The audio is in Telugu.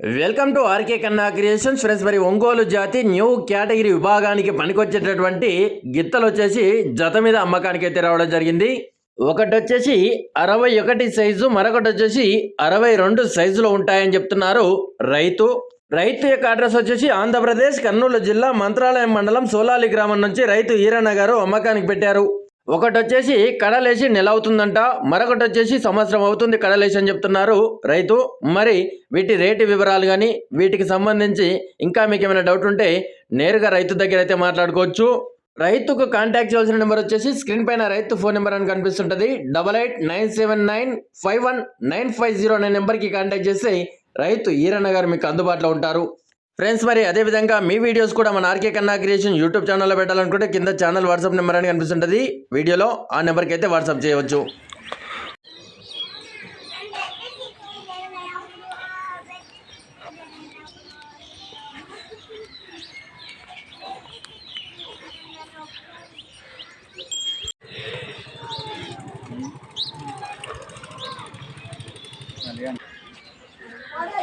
Welcome to RK Kanna creations. Friends మరి ఒంగోలు జాతి న్యూ కేటగిరీ విభాగానికి పనికొచ్చేటటువంటి గిత్తలు వచ్చేసి జత మీద అమ్మకానికి అయితే రావడం జరిగింది. ఒకటి వచ్చేసి అరవై ఒకటి సైజు మరొకటి వచ్చేసి అరవై రెండు సైజులో ఉంటాయని చెప్తున్నారు రైతు. రైతు యొక్క అడ్రస్ వచ్చేసి ఆంధ్రప్రదేశ్ కర్నూలు జిల్లా మంత్రాలయం మండలం సోలాలి గ్రామం నుంచి రైతు ఈరన్న గారు అమ్మకానికి పెట్టారు. ఒకటి వచ్చేసి కడలేసి నెల అవుతుందంట మరొకటి వచ్చేసి సంవత్సరం అవుతుంది కడలేసి అని చెప్తున్నారు రైతు. మరి వీటి రేటు వివరాలు కానీ వీటికి సంబంధించి ఇంకా మీకు ఏమైనా డౌట్ ఉంటే నేరుగా రైతు దగ్గర అయితే మాట్లాడుకోవచ్చు. రైతుకు కాంటాక్ట్ చేయాల్సిన నెంబర్ వచ్చేసి స్క్రీన్ పైన రైతు ఫోన్ నెంబర్ అని కనిపిస్తుంటుంది. Double eight nine seven nine five one nine five zero అనే నెంబర్కి కాంటాక్ట్ చేసి రైతు ఈరన్న గారు మీకు అందుబాటులో ఉంటారు. ఫ్రెండ్స్ మరి అదే విధంగా మీ వీడియోస్ కూడా మన ఆర్కే కన్నా క్రియేషన్ యూట్యూబ్ ఛానల్లో పెట్టాలనుకుంటే కింద ఛానల్ వాట్సాప్ నెంబర్ అని కనిపిస్తుంటుంది. వీడియోలో ఆ నెంబర్కి అయితే వాట్సాప్ చేయవచ్చు. అదే.